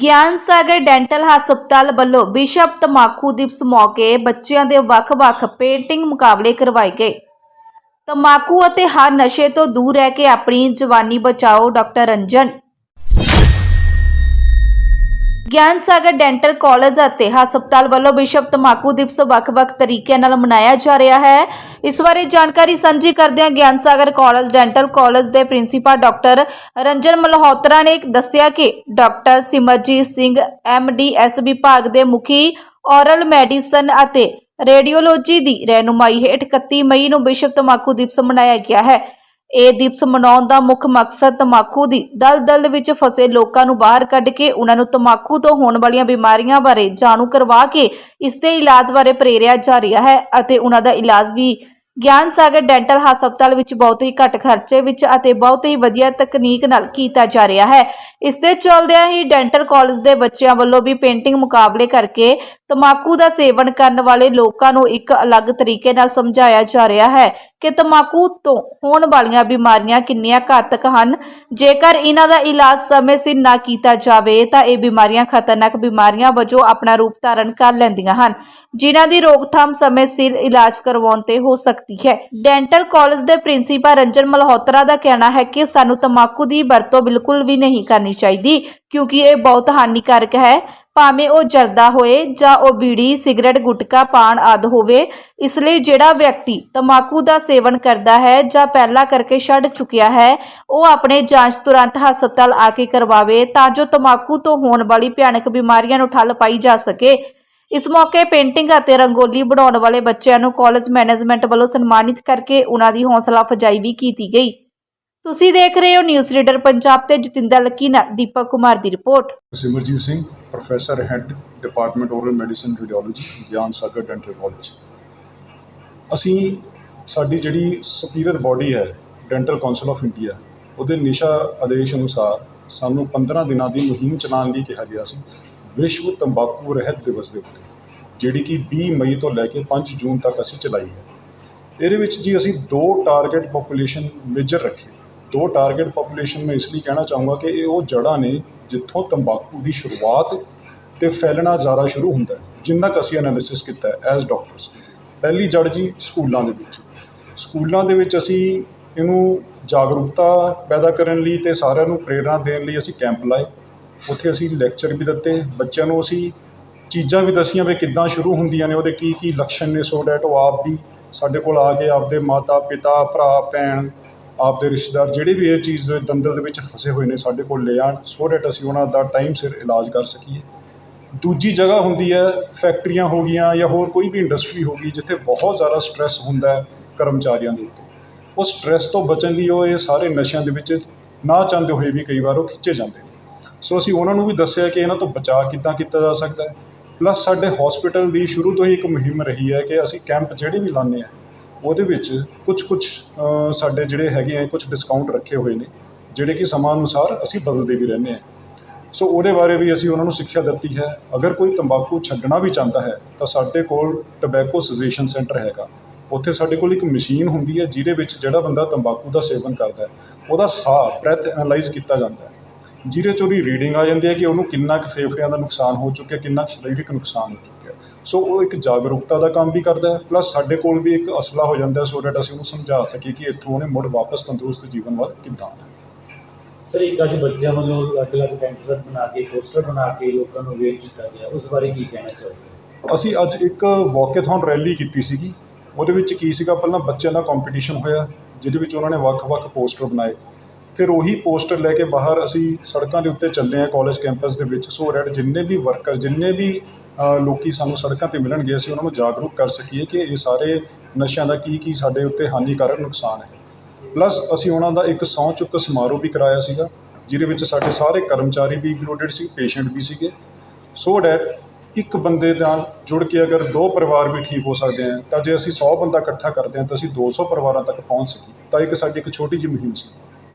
ਗਿਆਨ ਸਾਗਰ ਡੈਂਟਲ ਹਸਪਤਾਲ ਵੱਲੋਂ ਵਿਸ਼ਵ ਤਮਾਕੂ ਦਿਵਸ ਮੌਕੇ ਬੱਚਿਆਂ ਦੇ ਵੱਖ-ਵੱਖ ਪੇਂਟਿੰਗ ਮੁਕਾਬਲੇ ਕਰਵਾਏ ਗਏ। ਤਮਾਕੂ ਅਤੇ ਹਰ ਨਸ਼ੇ ਤੋਂ ਦੂਰ ਰਹਿ ਕੇ ਆਪਣੀ ਜਵਾਨੀ ਬਚਾਓ, ਡਾਕਟਰ ਰੰਜਨ। ਗਿਆਨ ਸਾਗਰ ਡੈਂਟਲ ਕਾਲਜ ਅਤੇ ਹਸਪਤਾਲ ਵੱਲੋਂ ਵਿਸ਼ਵ ਤਮਾਕੂ ਦਿਵਸ ਵੱਖ-ਵੱਖ ਤਰੀਕਿਆਂ ਨਾਲ ਮਨਾਇਆ ਜਾ ਰਿਹਾ ਹੈ। ਇਸ ਬਾਰੇ ਜਾਣਕਾਰੀ ਸਾਂਝੀ ਕਰਦਿਆਂ Gian Sagar college, dental college ਦੇ ਪ੍ਰਿੰਸੀਪਲ ਡਾਕਟਰ ਰੰਜਨ ਮਲਹੋਤਰਾ ਨੇ ਦੱਸਿਆ ਕਿ ਡਾਕਟਰ ਸਿਮਰਜੀਤ ਸਿੰਘ ਐਮਡੀਐਸ ਵਿਭਾਗ ਦੇ ਮੁਖੀ ਔਰਲ ਮੈਡੀਸਨ ਅਤੇ ਰੇਡੀਓਲੋਜੀ ਦੀ ਰਹਿਨੁਮਾਈ ਹੇਠ 31 ਮਈ ਨੂੰ ਵਿਸ਼ਵ ਤਮਾਕੂ ਦਿਵਸ ਮਨਾਇਆ ਗਿਆ ਹੈ। ਇਹ ਦਿਵਸ ਮਨਾਉਣ ਦਾ ਮੁੱਖ ਮਕਸਦ ਤਮਾਕੂ ਦੀ ਦਲਦਲ ਵਿੱਚ ਫਸੇ ਲੋਕਾਂ ਨੂੰ ਬਾਹਰ ਕੱਢ ਕੇ ਉਹਨਾਂ ਨੂੰ ਤਮਾਕੂ ਤੋਂ ਹੋਣ ਵਾਲੀਆਂ ਬਿਮਾਰੀਆਂ ਬਾਰੇ ਜਾਣੂ ਕਰਵਾ ਕੇ ਇਸ ਦੇ ਇਲਾਜ ਬਾਰੇ ਪ੍ਰੇਰਿਆ ਜਾ ਰਿਹਾ ਹੈ ਅਤੇ ਉਹਨਾਂ ਦਾ ਇਲਾਜ ਵੀ ਗਿਆਨ ਸਾਗਰ ਡੈਂਟਲ ਹਸਪਤਾਲ ਵਿੱਚ ਬਹੁਤ ਹੀ ਘੱਟ ਖਰਚੇ ਵਿੱਚ ਅਤੇ ਬਹੁਤ ਹੀ ਵਧੀਆ ਤਕਨੀਕ ਨਾਲ ਕੀਤਾ ਜਾ ਰਿਹਾ ਹੈ। ਇਸ ਦੇ ਚੱਲਦਿਆਂ ਹੀ ਡੈਂਟਲ ਕਾਲਜ ਦੇ ਬੱਚਿਆਂ ਵੱਲੋਂ ਵੀ ਪੇਂਟਿੰਗ ਮੁਕਾਬਲੇ ਕਰਕੇ ਤਮਾਕੂ ਦਾ ਸੇਵਨ ਕਰਨ ਵਾਲੇ ਲੋਕਾਂ ਨੂੰ ਇੱਕ ਅਲੱਗ ਤਰੀਕੇ ਨਾਲ ਸਮਝਾਇਆ ਜਾ ਰਿਹਾ ਹੈ ਕਿ ਤਮਾਕੂ ਤੋਂ ਹੋਣ ਵਾਲੀਆਂ ਬਿਮਾਰੀਆਂ ਕਿੰਨੀਆਂ ਘਾਤਕ ਹਨ। ਜੇਕਰ ਇਹਨਾਂ ਦਾ ਇਲਾਜ ਸਮੇਂ ਸਿਰ ਨਾ ਕੀਤਾ ਜਾਵੇ, ਤਾਂ ਇਹ ਬਿਮਾਰੀਆਂ ਖਤਰਨਾਕ ਬਿਮਾਰੀਆਂ ਵਜੋਂ ਆਪਣਾ ਰੂਪ ਧਾਰਨ ਕਰ ਲੈਂਦੀਆਂ ਹਨ। ਜਿਨ੍ਹਾਂ ਦੀ ਰੋਕਥਾਮ ਸਮੇਂ ਸਿਰ ਇਲਾਜ ਕਰਵਾਉਣ ਤੇ ਹੋ ਸਕਦੀ ਹੈ। ਡੈਂਟਲ ਕਾਲਜ ਦੇ ਪ੍ਰਿੰਸੀਪਲ ਰੰਜਨ ਮਲਹੋਤਰਾ ਦਾ ਕਹਿਣਾ ਹੈ ਕਿ ਸਾਨੂੰ ਤਮਾਕੂ ਦੀ ਵਰਤੋਂ ਬਿਲਕੁਲ ਵੀ ਨਹੀਂ ਕਰਨੀ ਚਾਹੀਦੀ, ਕਿਉਂਕਿ ਇਹ ਬਹੁਤ ਹਾਨੀਕਾਰਕ ਹੈ। ਭਾਵੇਂ ਉਹ ਜਰਦਾ ਹੋਏ ਜਾਂ ਉਹ ਬੀੜੀ, ਸਿਗਰਟ, ਗੁਟਕਾ ਪਾਨ ਆਦ ਹੋਵੇ, ਇਸ ਲਈ ਜਿਹੜਾ ਵਿਅਕਤੀ ਤਮਾਕੂ ਦਾ ਸੇਵਨ ਕਰਦਾ ਹੈ ਜਾਂ ਪਹਿਲਾਂ ਕਰਕੇ ਛੱਡ ਚੁੱਕਿਆ ਹੈ, ਉਹ ਆਪਣੇ ਜਾਂਚ ਤੁਰੰਤ ਹਸਪਤਾਲ ਆ ਕੇ ਕਰਵਾਵੇ ਤਾਂ ਜੋ ਤਮਾਕੂ ਤੋਂ ਹੋਣ ਵਾਲੀ ਭਿਆਨਕ ਬਿਮਾਰੀਆਂ ਨੂੰ ਠੱਲ ਪਾਈ ਜਾ ਸਕੇ। ਇਸ ਮੌਕੇ ਪੇਂਟਿੰਗ ਅਤੇ ਰੰਗੋਲੀ ਬਣਾਉਣ ਵਾਲੇ ਬੱਚਿਆਂ ਨੂੰ ਕਾਲਜ ਮੈਨੇਜਮੈਂਟ ਵੱਲੋਂ ਸਨਮਾਨਿਤ ਕਰਕੇ ਉਹਨਾਂ ਦੀ ਹੌਸਲਾ ਅਫਜ਼ਾਈ ਵੀ ਕੀਤੀ ਗਈ। ਤੁਸੀਂ ਦੇਖ ਰਹੇ ਹੋ ਨਿਊਜ਼ ਰੀਡਰ ਪੰਜਾਬ ਤੇ ਜਤਿੰਦਰ ਲੱਕੀ ਨਾਲ ਦੀਪਕ ਕੁਮਾਰ ਦੀ report. Simarjit Singh, professor, head department oral medicine radiology Gian Sagar dental college. ਅਸੀਂ, ਸਾਡੀ ਜਿਹੜੀ ਸੁਪੀਰੀਅਰ ਬਾਡੀ ਹੈ, ਡੈਂਟਲ ਕਾਉਂਸਲ ਆਫ ਇੰਡੀਆ, ਉਹਦੇ ਨਿਸ਼ਾ ਆਦੇਸ਼ ਅਨੁਸਾਰ ਸਾਨੂੰ 15 ਦਿਨਾਂ ਦੀ ਮੁਹਿੰਮ ਚਲਾਉਣ ਲਈ ਕਿਹਾ ਗਿਆ ਸੀ। ਵਿਸ਼ਵ ਤੰਬਾਕੂ ਰਹਿਤ ਦਿਵਸ ਦੇ ਉੱਤੇ, ਜਿਹੜੀ ਕਿ 20 ਮਈ ਤੋਂ ਲੈ ਕੇ 5 ਜੂਨ ਤੱਕ ਅਸੀਂ ਚਲਾਈ ਹੈ। ਇਹਦੇ ਵਿੱਚ ਜੀ ਅਸੀਂ ਦੋ ਟਾਰਗੇਟ ਪੋਪੂਲੇਸ਼ਨ ਮੇਜਰ ਰੱਖੇ। ਦੋ ਟਾਰਗੇਟ ਪੋਪੂਲੇਸ਼ਨ ਮੈਂ ਇਸ ਲਈ ਕਹਿਣਾ ਚਾਹੂੰਗਾ ਕਿ ਇਹ ਉਹ ਜੜ੍ਹਾਂ ਨੇ ਜਿੱਥੋਂ ਤੰਬਾਕੂ ਦੀ ਸ਼ੁਰੂਆਤ ਤੇ ਫੈਲਣਾ ਜ਼ਿਆਦਾ ਸ਼ੁਰੂ ਹੁੰਦਾ ਹੈ, ਜਿੰਨਾ ਕੁ ਅਸੀਂ ਐਨਾਲਿਸਿਸ ਕੀਤਾ ਐਜ਼ ਡਾਕਟਰਸ ਪਹਿਲੀ ਜੜ ਜੀ ਸਕੂਲਾਂ ਦੇ ਵਿੱਚ। ਸਕੂਲਾਂ ਦੇ ਵਿੱਚ ਅਸੀਂ ਇਹਨੂੰ ਜਾਗਰੂਕਤਾ ਪੈਦਾ ਕਰਨ ਲਈ ਤੇ ਸਾਰਿਆਂ ਨੂੰ ਪ੍ਰੇਰਣਾ ਦੇਣ ਲਈ ਅਸੀਂ ਕੈਂਪ ਲਾਏ। ਉੱਥੇ ਅਸੀਂ ਲੈਕਚਰ ਵੀ ਦਿੱਤੇ, ਬੱਚਿਆਂ ਨੂੰ ਅਸੀਂ ਚੀਜ਼ਾਂ ਵੀ ਦੱਸੀਆਂ ਵੀ ਕਿੱਦਾਂ ਸ਼ੁਰੂ ਹੁੰਦੀਆਂ ਨੇ, ਉਹਦੇ ਕੀ ਕੀ ਲੱਛਣ ਨੇ ਸੋ ਡੈਟ ਉਹ ਆਪ ਵੀ ਸਾਡੇ ਕੋਲ ਆ ਕੇ ਆਪਦੇ ਮਾਤਾ, ਪਿਤਾ, ਭਰਾ, ਭੈਣ, ਆਪਦੇ ਰਿਸ਼ਤੇਦਾਰ ਜਿਹੜੇ ਵੀ ਇਹ ਚੀਜ਼ ਦੇ ਦੰਦਲ ਦੇ ਵਿੱਚ ਫਸੇ ਹੋਏ ਨੇ ਸਾਡੇ ਕੋਲ ਲੈ ਆਣ ਸੋ ਡੈਟ ਅਸੀਂ ਉਹਨਾਂ ਦਾ ਟਾਈਮ ਸਿਰ ਇਲਾਜ ਕਰ ਸਕੀਏ। ਦੂਜੀ ਜਗ੍ਹਾ ਹੁੰਦੀ ਹੈ ਫੈਕਟਰੀਆਂ ਹੋ ਗਈਆਂ ਜਾਂ ਹੋਰ ਕੋਈ ਵੀ ਇੰਡਸਟਰੀ ਹੋ ਗਈ, ਜਿੱਥੇ ਬਹੁਤ ਜ਼ਿਆਦਾ ਸਟ੍ਰੈਸ ਹੁੰਦਾ ਹੈ ਕਰਮਚਾਰੀਆਂ ਦੇ ਉੱਤੇ। ਉਹ ਸਟ੍ਰੈਸ ਤੋਂ ਬਚਣ ਲਈ ਉਹ ਇਹ ਸਾਰੇ ਨਸ਼ਿਆਂ ਦੇ ਵਿੱਚ ਨਾ ਚਾਹੁੰਦੇ ਹੋਏ ਵੀ ਕਈ ਵਾਰ ਉਹ ਖਿੱਚੇ ਜਾਂਦੇ ਨੇ। ਸੋ ਅਸੀਂ ਉਹਨਾਂ ਨੂੰ ਵੀ ਦੱਸਿਆ ਕਿ ਇਹਨਾਂ ਤੋਂ ਬਚਾਅ ਕਿੱਦਾਂ ਕੀਤਾ ਜਾ ਸਕਦਾ ਹੈ। ਪਲੱਸ ਸਾਡੇ ਹਸਪੀਟਲ ਦੀ ਸ਼ੁਰੂ ਤੋਂ ਹੀ ਇੱਕ ਮੁਹਿੰਮ ਰਹੀ ਹੈ ਕਿ ਅਸੀਂ ਕੈਂਪ ਜਿਹੜੇ ਵੀ ਲਾਉਂਦੇ ਹਾਂ, ਉਹਦੇ ਵਿੱਚ ਕੁਝ ਕੁਝ ਸਾਡੇ ਜਿਹੜੇ ਹੈਗੇ ਆ ਕੁਝ ਡਿਸਕਾਊਂਟ ਰੱਖੇ ਹੋਏ ਨੇ, ਜਿਹੜੇ ਕਿ ਸਮਾਂ ਅਨੁਸਾਰ ਅਸੀਂ ਬਦਲਦੇ ਵੀ ਰਹਿੰਦੇ ਹਾਂ। ਸੋ ਉਹਦੇ ਬਾਰੇ ਵੀ ਅਸੀਂ ਉਹਨਾਂ ਨੂੰ ਸਿੱਖਿਆ ਦਿੱਤੀ ਹੈ। ਅਗਰ ਕੋਈ ਤੰਬਾਕੂ ਛੱਡਣਾ ਵੀ ਚਾਹੁੰਦਾ ਹੈ, ਤਾਂ ਸਾਡੇ ਕੋਲ ਟਬੈਕੋ ਸਜੈਸ਼ਨ ਸੈਂਟਰ ਹੈਗਾ। ਉੱਥੇ ਸਾਡੇ ਕੋਲ ਇੱਕ ਮਸ਼ੀਨ ਹੁੰਦੀ ਹੈ, ਜਿਹਦੇ ਵਿੱਚ ਜਿਹੜਾ ਬੰਦਾ ਤੰਬਾਕੂ ਦਾ ਸੇਵਨ ਕਰਦਾ ਹੈ, ਉਹਦਾ ਸਾਹ ਬ੍ਰੈਥ ਐਨਾਲਾਈਜ਼ ਕੀਤਾ ਜਾਂਦਾ ਹੈ। ਜਿਹਦੇ 'ਚ ਉਹਦੀ ਰੀਡਿੰਗ ਆ ਜਾਂਦੀ ਹੈ ਕਿ ਉਹਨੂੰ ਕਿੰਨਾ ਕੁ ਫੇਫੜਿਆਂ ਦਾ ਨੁਕਸਾਨ ਹੋ ਚੁੱਕਿਆ ਕਿੰਨਾ ਕੁ ਸਰੀਰਕ ਨੁਕਸਾਨ ਹੋ ਚੁੱਕਿਆ। ਸੋ ਉਹ ਇੱਕ ਜਾਗਰੂਕਤਾ ਦਾ ਕੰਮ ਵੀ ਕਰਦਾ ਹੈ ਪਲੱਸ ਸਾਡੇ ਕੋਲ ਵੀ ਇੱਕ ਅਸਲਾ ਹੋ ਜਾਂਦਾ ਸੋ ਡੈਟ ਅਸੀਂ ਉਹਨੂੰ ਸਮਝਾ ਸਕੀਏ ਕਿ ਇੱਥੋਂ ਉਹਨੇ ਮੁੜ ਵਾਪਸ ਤੰਦਰੁਸਤ ਜੀਵਨ ਵੱਲ ਕਿੱਦਾਂ ਆਉਣਾ। ਸਰ ਇੱਕ ਅੱਜ ਬੱਚਿਆਂ ਵੱਲੋਂ ਅਲੱਗ-ਅਲੱਗ ਕੈਂਟਰ ਬਣਾ ਕੇ ਪੋਸਟਰ ਬਣਾ ਕੇ ਲੋਕਾਂ ਨੂੰ ਅਵੇਅਰ ਕੀਤਾ ਗਿਆ ਉਸ ਬਾਰੇ ਕੀ ਕਹਿਣਾ ਚਾਹੋਗੇ? ਅਸੀਂ ਅੱਜ ਇੱਕ ਵਾਕੇਥੌਨ ਰੈਲੀ ਕੀਤੀ ਸੀਗੀ ਉਹਦੇ ਵਿੱਚ ਕੀ ਸੀਗਾ ਪਹਿਲਾਂ ਬੱਚਿਆਂ ਦਾ ਕੰਪੀਟੀਸ਼ਨ ਹੋਇਆ ਜਿਹਦੇ ਵਿੱਚ ਉਹਨਾਂ ਨੇ ਵੱਖ-ਵੱਖ ਪੋਸਟਰ ਬਣਾਏ। ਫਿਰ ਉਹੀ ਪੋਸਟਰ ਲੈ ਕੇ ਬਾਹਰ ਅਸੀਂ ਸੜਕਾਂ ਦੇ ਉੱਤੇ ਚੱਲੇ ਹਾਂ ਕਾਲਜ ਕੈਂਪਸ ਦੇ ਵਿੱਚ। ਸੋ ਰੈਡ ਜਿੰਨੇ ਵੀ ਵਰਕਰ ਜਿੰਨੇ ਵੀ ਅ, ਲੋਕੀ ਸਾਨੂੰ ਸੜਕਾਂ ਤੇ ਮਿਲਣਗੇ ਅਸੀਂ ਉਹਨਾਂ ਨੂੰ ਜਾਗਰੂਕ ਕਰ ਸਕੀਏ ਕਿ ਇਹ ਸਾਰੇ ਨਸ਼ਿਆਂ ਦਾ ਕੀ ਕੀ ਸਾਡੇ ਉੱਤੇ ਹਾਨੀਕਾਰਕ ਨੁਕਸਾਨ ਹੈ। ਪਲੱਸ ਅਸੀਂ ਉਹਨਾਂ ਦਾ ਇੱਕ ਸਹੁੰ ਚੁੱਕ ਸਮਾਰੋਹ ਵੀ ਕਰਾਇਆ ਸੀਗਾ ਜਿਹਦੇ ਵਿੱਚ ਸਾਡੇ ਸਾਰੇ ਕਰਮਚਾਰੀ ਵੀ ਇਨਕਲੂਡਡ ਸੀ ਪੇਸ਼ੈਂਟ ਵੀ ਸੀਗੇ। ਸੋ ਡੈਟ ਇੱਕ ਬੰਦੇ ਨਾਲ ਜੁੜ ਕੇ ਅਗਰ ਦੋ ਪਰਿਵਾਰ ਵੀ ਠੀਕ ਹੋ ਸਕਦੇ ਆ ਤਾਂ ਜੇ ਅਸੀਂ 100 ਬੰਦਾ ਇਕੱਠਾ ਕਰਦੇ ਹਾਂ ਤਾਂ ਅਸੀਂ 200 ਪਰਿਵਾਰਾਂ ਤੱਕ ਪਹੁੰਚ ਸਕੀਏ। ਤਾਂ ਇੱਕ ਸਾਡੀ ਇੱਕ ਛੋਟੀ ਜਿਹੀ ਮੁਹਿੰਮ ਸੀ।